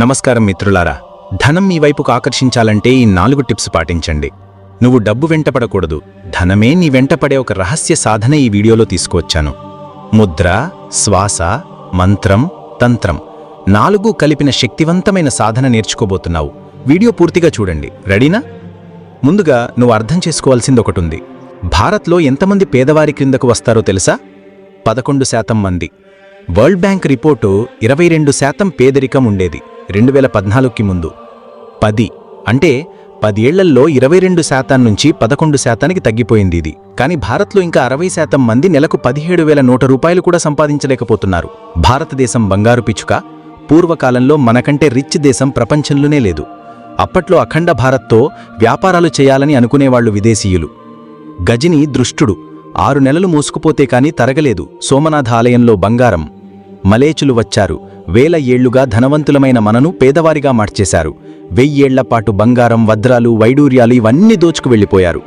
నమస్కారం మిత్రులారా. ధనం మీ వైపుకు ఆకర్షించాలంటే ఈ నాలుగు టిప్స్ పాటించండి. నువ్వు డబ్బు వెంటపడకూడదు. ధనమే నీ వెంటపడే ఒక రహస్య సాధన ఈ వీడియోలో తీసుకువచ్చాను. ముద్ర శ్వాస మంత్రం తంత్రం నాలుగు కలిపిన శక్తివంతమైన సాధన నేర్చుకోబోతున్నావు. వీడియో పూర్తిగా చూడండి. రెడీనా? ముందుగా నువ్వు అర్థం చేసుకోవాల్సింది ఒకటుంది భారత్లో ఎంతమంది పేదవారి క్రిందకు వస్తారో తెలుసా? పదకొండు శాతం మంది. వరల్డ్ బ్యాంక్ రిపోర్టు ఇరవై రెండు శాతం పేదరికం ఉండేది. రెండు వేల పద్నాలుగుకి ముందు. పది అంటే పదేళ్ళల్లో ఇరవై రెండు శాతం నుంచి పదకొండు శాతానికి తగ్గిపోయింది ఇది. కానీ భారత్లో ఇంకా అరవై శాతం మంది నెలకు పదిహేడు వేల నూట రూపాయలు కూడా సంపాదించలేకపోతున్నారు. భారతదేశం బంగారు పిచ్చుక పూర్వకాలంలో మనకంటే రిచ్ దేశం ప్రపంచంలోనే లేదు. అప్పట్లో అఖండ భారత్తో వ్యాపారాలు చేయాలని అనుకునేవాళ్ళు విదేశీయులు. గజిని దృష్టుడు ఆరు నెలలు మూసుకుపోతే కాని తరగలేదు. సోమనాథ ఆలయంలో బంగారం. మలేచులు వచ్చారు. వేల ఏళ్ళుగా ధనవంతులమైన మనను పేదవారిగా మార్చేశారు. వెయ్యేళ్ళపాటు బంగారం వజ్రాలు వైడూర్యాలు ఇవన్నీ దోచుకు వెళ్ళిపోయారు.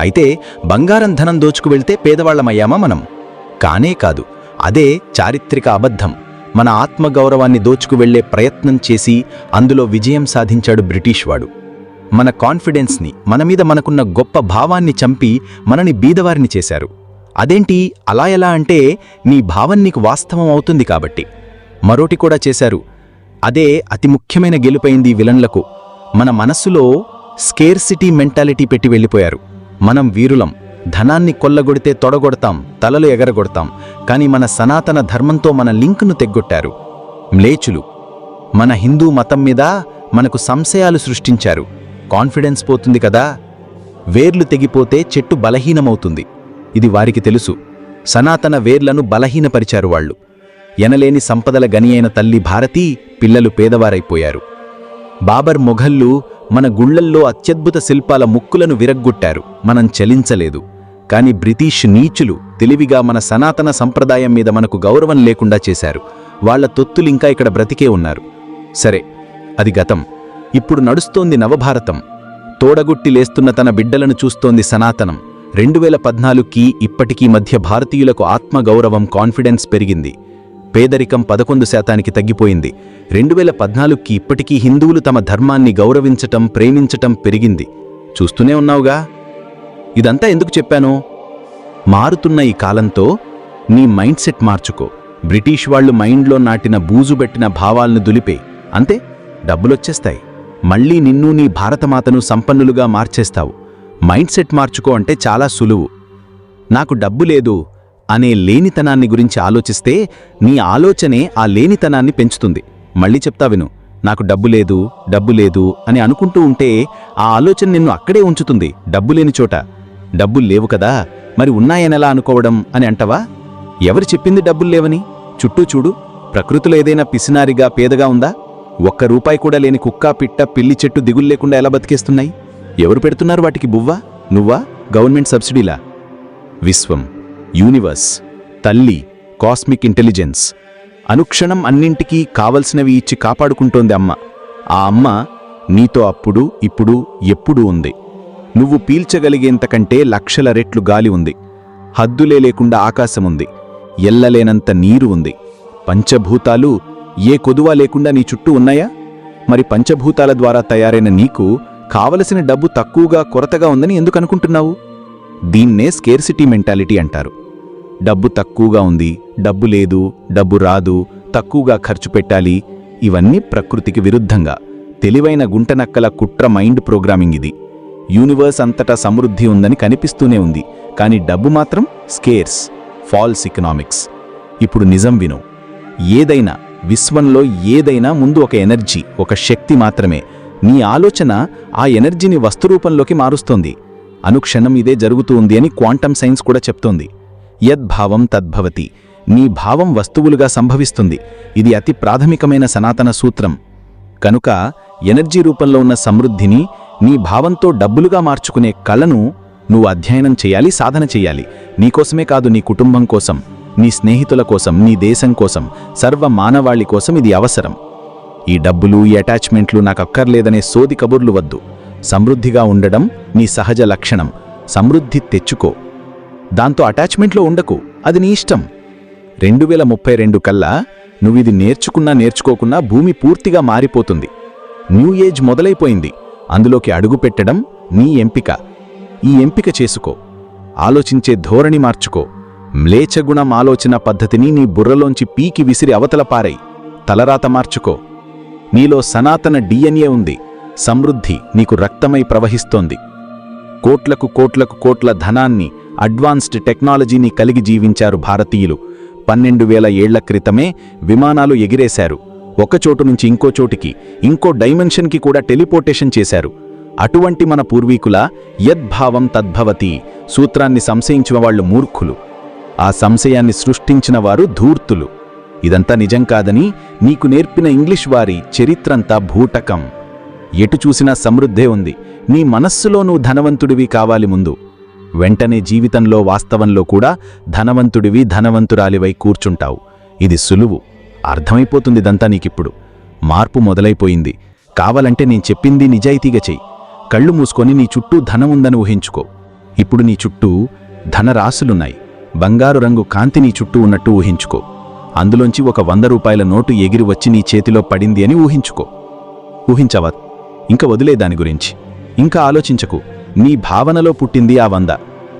అయితే బంగారం ధనం దోచుకు వెళ్తే పేదవాళ్ళమయ్యామా మనం? కానే కాదు. అదే చారిత్రక అబద్ధం. మన ఆత్మగౌరవాన్ని దోచుకు వెళ్ళే ప్రయత్నం చేసి అందులో విజయం సాధించాడు బ్రిటిష్ వాడు. మన కాన్ఫిడెన్స్ని మన మీద మనకున్న గొప్ప భావాన్ని చంపి మనని బీదవారిని చేశారు. అదేంటి? అలా ఎలా అంటే నీ భావం నీకు వాస్తవం అవుతుంది కాబట్టి. మరోటి కూడా చేశారు. అదే అతి ముఖ్యమైన గెలుపైంది విలన్లకు. మన మనస్సులో స్కేర్సిటీ మెంటాలిటీ పెట్టి వెళ్ళిపోయారు. మనం వీరులం. ధనాన్ని కొల్లగొడితే తొడగొడతాం తలలు ఎగరగొడతాం. కానీ మన సనాతన ధర్మంతో మన లింక్ను తెగ్గొట్టారు. మ్లేచులు. మన హిందూ మతం మీద మనకు సంశయాలు సృష్టించారు. కాన్ఫిడెన్స్ పోతుంది కదా? వేర్లు తెగిపోతే చెట్టు బలహీనమవుతుంది. ఇది వారికి తెలుసు. సనాతన వేర్లను బలహీనపరిచారు వాళ్ళు. ఎనలేని సంపదల గని అయిన తల్లి భారతీ పిల్లలు పేదవారైపోయారు. బాబర్ మొఘళ్ళు మన గుళ్ళల్లో అత్యద్భుత శిల్పాల ముక్కులను విరగ్గొట్టారు. మనం చలించలేదు. కాని బ్రిటిష్ నీచులు తెలివిగా మన సనాతన సంప్రదాయం మీద మనకు గౌరవం లేకుండా చేశారు. వాళ్ళ తొత్తులింకా ఇక్కడ బ్రతికే ఉన్నారు. సరే అది గతం. ఇప్పుడు నడుస్తోంది నవభారతం. తోడగుట్టి లేస్తున్న తన బిడ్డలను చూస్తోంది సనాతనం. రెండు వేల పద్నాలుగుకి ఇప్పటికీ మధ్య భారతీయులకు ఆత్మగౌరవం కాన్ఫిడెన్స్ పెరిగింది. పేదరికం పదకొండు శాతానికి తగ్గిపోయింది. రెండు వేల పద్నాలుగుకి ఇప్పటికీ హిందువులు తమ ధర్మాన్ని గౌరవించటం ప్రేమించటం పెరిగింది. చూస్తూనే ఉన్నావుగా? ఇదంతా ఎందుకు చెప్పాను? మారుతున్న ఈ కాలంతో నీ మైండ్ సెట్ మార్చుకో. బ్రిటిష్ వాళ్ళు మైండ్లో నాటిన బూజుబెట్టిన భావాలను దులిపే. అంతే డబ్బులొచ్చేస్తాయి. మళ్ళీ నిన్ను నీ భారతమాతను సంపన్నులుగా మార్చేస్తావు. మైండ్ సెట్ మార్చుకో అంటే చాలా సులువు. నాకు డబ్బు లేదు అనే లేనితనాన్ని గురించి ఆలోచిస్తే నీ ఆలోచనే ఆ లేనితనాన్ని పెంచుతుంది. మళ్ళీ చెప్తా విను. నాకు డబ్బు లేదు డబ్బు లేదు అని అనుకుంటూ ఉంటే ఆ ఆలోచన నిన్ను అక్కడే ఉంచుతుంది. డబ్బు లేని చోట. డబ్బులు లేవు కదా మరి ఉన్నాయనెలా అనుకోవడం అని అంటవా? ఎవరు చెప్పింది డబ్బులు లేవని? చుట్టూ చూడు. ప్రకృతిలో ఏదైనా పిసినారిగా పేదగా ఉందా? ఒక్క రూపాయి కూడా లేని కుక్క పిట్ట పిల్లి చెట్టు దిగులు లేకుండా ఎలా బతికేస్తున్నాయి? ఎవరు పెడుతున్నారు వాటికి బువ్వా? నువ్వా? గవర్నమెంట్ సబ్సిడీలా? విశ్వం. యూనివర్స్ తల్లి కాస్మిక్ ఇంటెలిజెన్స్. అనుక్షణం అన్నింటికీ కావలసినవి ఇచ్చి కాపాడుకుంటోంది అమ్మ. ఆ అమ్మ నీతో అప్పుడు ఇప్పుడు ఎప్పుడూ ఉంది. నువ్వు పీల్చగలిగేంతకంటే లక్షల రెట్లు గాలి ఉంది. హద్దులే లేకుండా ఆకాశముంది ఎల్లలేనంత నీరు ఉంది. పంచభూతాలు ఏ కొదువా లేకుండా నీ చుట్టూ ఉన్నాయా? మరి పంచభూతాల ద్వారా తయారైన నీకు కావలసిన డబ్బు తక్కువగా కొరతగా ఉందని ఎందుకు అనుకుంటున్నావు దీన్నే స్కేర్సిటీ మెంటాలిటీ అంటారు. డబ్బు తక్కువగా ఉంది డబ్బు లేదు డబ్బు రాదు తక్కువగా ఖర్చు పెట్టాలి ఇవన్నీ ప్రకృతికి విరుద్ధంగా. తెలివైన గుంటనక్కల కుట్ర మైండ్ ప్రోగ్రామింగ్ ఇది. యూనివర్స్ అంతటా సమృద్ధి ఉందని కనిపిస్తూనే ఉంది కానీ డబ్బు మాత్రం స్కేర్స్ ఫాల్స్ ఎకనామిక్స్. ఇప్పుడు నిజం విను. ఏదైనా విశ్వంలో ఏదైనా ముందు ఒక ఎనర్జీ ఒక శక్తి మాత్రమే. నీ ఆలోచన ఆ ఎనర్జీని వస్తురూపంలోకి మారుస్తోంది. అనుక్షణం ఇదే జరుగుతూ ఉంది అని క్వాంటమ్ సైన్స్ కూడా చెప్తోంది. యద్భావం తద్భవతి నీ భావం వస్తువులుగా సంభవిస్తుంది. ఇది అతి ప్రాథమికమైన సనాతన సూత్రం. కనుక ఎనర్జీ రూపంలో ఉన్న సమృద్ధిని నీ భావంతో డబ్బులుగా మార్చుకునే కళను నువ్వు అధ్యయనం చేయాలి సాధన చేయాలి. నీకోసమే కాదు నీ కుటుంబం కోసం నీ స్నేహితుల కోసం నీ దేశం కోసం సర్వ మానవాళి కోసం ఇది అవసరం. ఈ డబ్బులు ఈ అటాచ్మెంట్లు నాకు అక్కర్లేదనే సోది కబుర్లు వద్దు. సమృద్ధిగా ఉండడం నీ సహజ లక్షణం. సమృద్ధి తెచ్చుకో. దాంతో అటాచ్మెంట్లో ఉండకు. అది నీ ఇష్టం. రెండు వేల ముప్పై రెండు కల్లా నువ్విది నేర్చుకున్నా నేర్చుకోకున్నా భూమి పూర్తిగా మారిపోతుంది. న్యూ ఏజ్ మొదలైపోయింది. అందులోకి అడుగు పెట్టడం నీ ఎంపిక. ఈ ఎంపిక చేసుకో. ఆలోచించే ధోరణి మార్చుకో. మ్లేచగుణం ఆలోచన పద్ధతిని నీ బుర్రలోంచి పీకి విసిరి అవతల పారై తలరాత మార్చుకో. నీలో సనాతన డిఎన్ఏ ఉంది. సమృద్ధి నీకు రక్తమై ప్రవహిస్తోంది. కోట్లకు కోట్లకు కోట్ల ధనాన్ని అడ్వాన్స్డ్ టెక్నాలజీని కలిగి జీవించారు భారతీయులు. పన్నెండు వేల ఏళ్ళ క్రితమే విమానాలు ఎగిరేశారు. ఒకచోటు నుంచి ఇంకో చోటికి ఇంకో డైమెన్షన్కి కూడా టెలిపోర్టేషన్ చేశారు. అటువంటి మన పూర్వీకుల యద్భావం తద్భవతి సూత్రాన్ని సంశయించిన వాళ్ళు మూర్ఖులు. ఆ సంశయాన్ని సృష్టించిన వారు ధూర్తులు. ఇదంతా నిజం కాదని నీకు నేర్పిన ఇంగ్లీష్ వారి చరిత్రంతా భూటకం. ఎటు చూసినా సమృద్ధే ఉంది. నీ మనస్సులో నువ్వు ధనవంతుడివి కావాలి ముందు. వెంటనే జీవితంలో వాస్తవంలో కూడా ధనవంతుడివి ధనవంతురాలివై కూర్చుంటావు. ఇది సులువు. అర్థమైపోతుందిదంతా నీకిప్పుడు. మార్పు మొదలైపోయింది. కావాలంటే నేను చెప్పింది నిజాయితీగా చెయ్యి. కళ్ళు మూసుకొని నీ చుట్టూ ధనం ఉందని ఊహించుకో. ఇప్పుడు నీ చుట్టూ ధనరాశులున్నాయి. బంగారు రంగు కాంతి నీ చుట్టూ ఉన్నట్టు ఊహించుకో. అందులోంచి ఒక వంద రూపాయల నోటు ఎగిరి వచ్చి నీ చేతిలో పడింది అని ఊహించుకో. ఊహించవా? ఇంక వదిలే దాని గురించి. ఇంకా ఆలోచించకు. నీ భావనలో పుట్టింది ఆ వంద.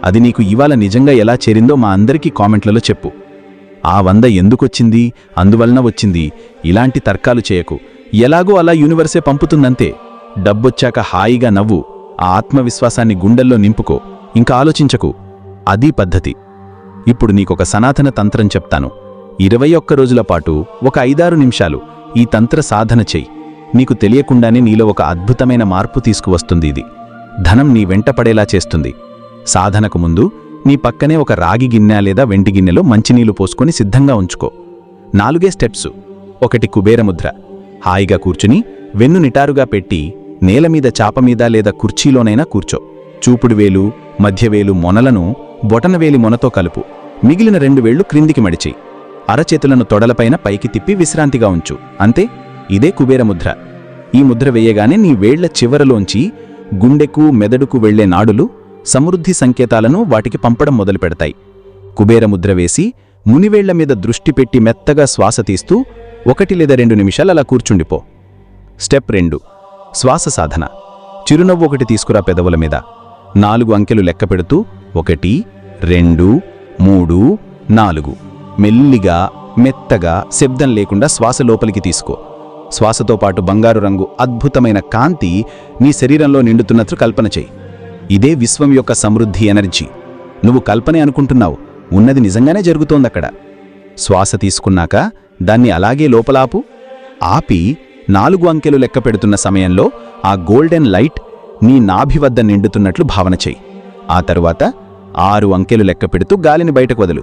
అది నీకు ఇవాళ నిజంగా ఎలా చేరిందో మా అందరికీ కామెంట్లలో చెప్పు. ఆ వంద ఎందుకొచ్చింది? అందువలన వచ్చింది? ఇలాంటి తర్కాలు చేయకు. ఎలాగో అలా యూనివర్సే పంపుతుందంతే. డబ్బొచ్చాక హాయిగా నవ్వు ఆ ఆత్మవిశ్వాసాన్ని గుండెల్లో నింపుకో. ఇంకా ఆలోచించకు. అదీ పద్ధతి. ఇప్పుడు నీకొక సనాతన తంత్రం చెప్తాను. ఇరవై ఒక్క రోజుల పాటు ఒక ఐదారు నిమిషాలు ఈ తంత్ర సాధన చెయ్యి నీకు తెలియకుండానే నీలో ఒక అద్భుతమైన మార్పు తీసుకువస్తుంది ఇది. ధనం నీ వెంటపడేలా చేస్తుంది. సాధనకు ముందు నీ పక్కనే ఒక రాగి గిన్నె లేదా వెంటి గిన్నెలో మంచినీళ్ళు పోసుకొని సిద్ధంగా ఉంచుకో. నాలుగే స్టెప్స్. ఒకటి కుబేరముద్ర. హాయిగా కూర్చుని వెన్ను నిటారుగా పెట్టి నేలమీద చాపమీద లేదా కుర్చీలోనైనా కూర్చో. చూపుడు వేలు మధ్యవేలు మొనలను బొటనవేలి మొనతో కలుపు. మిగిలిన రెండు వేళ్ళు క్రిందికి మడిచి అరచేతులను తొడలపైన పైకి తిప్పి విశ్రాంతిగా ఉంచు. అంతే ఇదే కుబేరముద్ర. ఈ ముద్ర వేయగానే నీ వేళ్ళ చివరలోంచి గుండెకు మెదడుకు వెళ్ళే నాడులు సమృద్ధి సంకేతాలను వాటికి పంపడం మొదలుపెడతాయి. కుబేరముద్ర వేసి మునివేళ్ళ మీద దృష్టి పెట్టి మెత్తగా శ్వాస తీస్తూ ఒకటి లేదా రెండు నిమిషాలు అలా కూర్చుండిపో. స్టెప్ రెండు. శ్వాస సాధన. చిరునవ్వు ఒకటి తీసుకురా పెదవుల మీద. నాలుగు అంకెలు లెక్క పెడుతూ ఒకటి రెండు మూడు నాలుగు. మెల్లిగా మెత్తగా శబ్దం లేకుండా శ్వాస లోపలికి తీసుకో. శ్వాసతో పాటు బంగారు రంగు అద్భుతమైన కాంతి నీ శరీరంలో నిండుతున్నట్లు కల్పన చెయ్యి ఇదే విశ్వం యొక్క సమృద్ధి ఎనర్జీ. నువ్వు కల్పనే అనుకుంటున్నావు. ఉన్నది నిజంగానే జరుగుతోందక్కడ. శ్వాస తీసుకున్నాక దాన్ని అలాగే లోపలాపు. ఆపి నాలుగు అంకెలు లెక్క పెడుతున్న సమయంలో ఆ గోల్డెన్ లైట్ నీ నాభి వద్ద నిండుతున్నట్లు భావన చెయ్యి ఆ తరువాత ఆరు అంకెలు లెక్క పెడుతూ గాలిని బయటకు వదులు.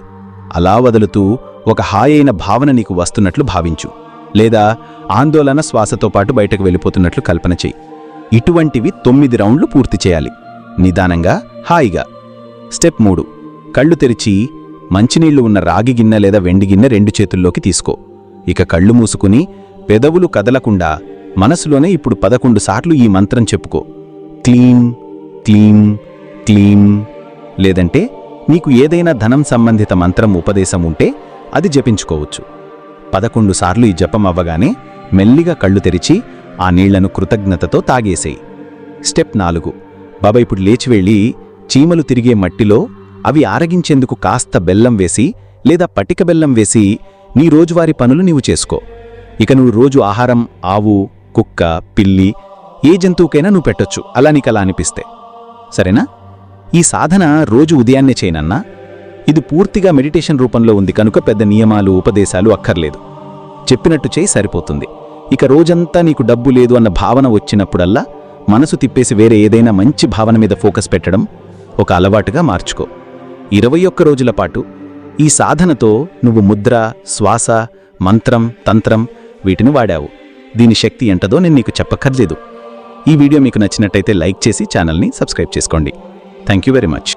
అలా వదులుతూ ఒక హాయైన భావన నీకు వస్తున్నట్లు భావించు. లేదా ఆందోళన శ్వాసతో పాటు బయటకు వెళ్ళిపోతున్నట్లు కల్పన చెయ్యి ఇటువంటివి తొమ్మిది రౌండ్లు పూర్తి చేయాలి. నిదానంగా హాయిగా. స్టెప్ మూడు. కళ్ళు తెరిచి మంచినీళ్ళు ఉన్న రాగి గిన్నె లేదా వెండి గిన్నె రెండు చేతుల్లోకి తీసుకో. ఇక కళ్ళు మూసుకుని పెదవులు కదలకుండా మనసులోనే ఇప్పుడు పదకొండు సార్లు ఈ మంత్రం చెప్పుకో. క్లీం క్లీం క్లీం లేదంటే నీకు ఏదైనా ధనం సంబంధిత మంత్రం ఉపదేశం ఉంటే అది జపించుకోవచ్చు. పదకొండు సార్లు ఈ జపం అవ్వగానే మెల్లిగా కళ్ళు తెరిచి ఆ నీళ్ళను కృతజ్ఞతతో తాగేసేయి. స్టెప్ నాలుగు. బాబా ఇప్పుడు లేచి వెళ్ళి చీమలు తిరిగే మట్టిలో అవి ఆరగించేందుకు కాస్త బెల్లం వేసి లేదా పటిక బెల్లం వేసి నీ రోజువారీ పనులు నీవు చేసుకో. ఇక నువ్వు రోజు ఆహారం ఆవు కుక్క పిల్లి ఏ జంతువుకైనా నువ్వు పెట్టొచ్చు. అలా నీకలా అనిపిస్తే. సరేనా? ఈ సాధన రోజు ఉదయాన్నే చేయనన్నా ఇది పూర్తిగా మెడిటేషన్ రూపంలో ఉంది కనుక పెద్ద నియమాలు ఉపదేశాలు అక్కర్లేదు. చెప్పినట్టు చేయి సరిపోతుంది. ఇక రోజంతా నీకు డబ్బు లేదు అన్న భావన వచ్చినప్పుడల్లా మనసు తిప్పేసి వేరే ఏదైనా మంచి భావన మీద ఫోకస్ పెట్టడం ఒక అలవాటుగా మార్చుకో. ఇరవై ఒక్క రోజుల పాటు ఈ సాధనతో నువ్వు ముద్ర శ్వాస మంత్రం తంత్రం వీటిని వాడావు. దీని శక్తి ఎంటదో నేను నీకు చెప్పక్కర్లేదు. ఈ వీడియో మీకు నచ్చినట్టయితే లైక్ చేసి ఛానల్ని సబ్స్క్రైబ్ చేసుకోండి. Thank you very much.